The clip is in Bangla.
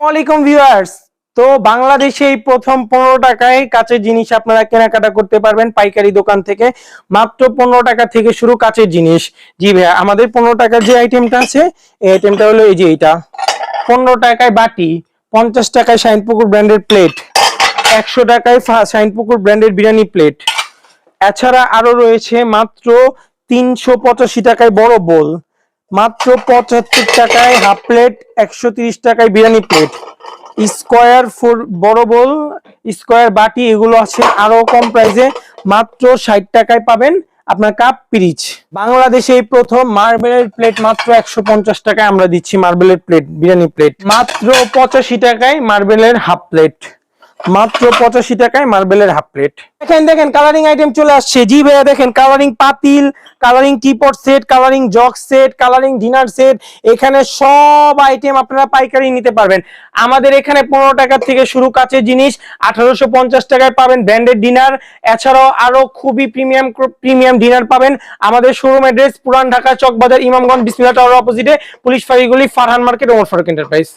ওয়ালাইকুম ভিউয়ার্স। তো বাংলাদেশে এই প্রথম পনেরো টাকায় কাচের জিনিস আপনারা কেনাকাটা করতে পারবেন পাইকারি দোকান থেকে। মাত্র পনেরো টাকা থেকে শুরু কাচের জিনিস। জি ভাইয়া, আমাদের পনেরো টাকার যে আইটেমটা আছে, এই আইটেমটা হলো এই যে এইটা। পনেরো টাকায় বাটি, পঞ্চাশ টাকায় শাইনপুকুর ব্র্যান্ডের প্লেট একশো টাকায় শাইনপুকুর ব্র্যান্ডের বিরিয়ানি প্লেট এছাড়া আরও রয়েছে মাত্র তিনশো পঁচাশি টাকায় বড় বোল মাত্র পঁচাত্তর টাকায় হাফ প্লেট, একশো টাকায় বিরিয়ানি প্লেট। স্কোয়ার ফোর বড় বোল, স্কোয়ার বাটি, এগুলো আছে আরও কম প্রাইসে মাত্র ষাট টাকায় পাবেন আপনার কাপ পিরিচ। বাংলাদেশে এই প্রথম মার্বেলের প্লেট মাত্র একশো পঞ্চাশ টাকায় আমরা দিচ্ছি মার্বেলের প্লেট, বিরিয়ানি প্লেট। মাত্র পঁচাশি টাকায় মার্বেলের হাফ প্লেট। মাত্র পঁচাশি টাকায় মার্বেলের হাফ প্লেট দেখেন দেখেন কালারিং আইটেম চলে আসছে। জি ভাইয়া, দেখেন কালারিং পাতিল colouring teapot set colouring jug set colouring dinner set এখানে সব আইটেম আপনারা পাইকারি নিতে পারবেন। আমাদের এখানে পনেরো টাকা থেকে শুরু কাছের জিনিস, আঠারোশো পঞ্চাশ টাকায় পাবেন ব্র্যান্ডেড ডিনার এছাড়াও আরও খুবই প্রিমিয়াম প্রিমিয়াম ডিনার পাবেন। আমাদের শোরুম অ্যাড্রেস পুরান ঢাকা চকবাজার, ইমামগঞ্জ, বিসমিল্লা টাওয়ার অপোজিটে পুলিশ ফাঁড়িগুলি, ফারহান মার্কেট ওমর ফারুক এন্টারপ্রাইজ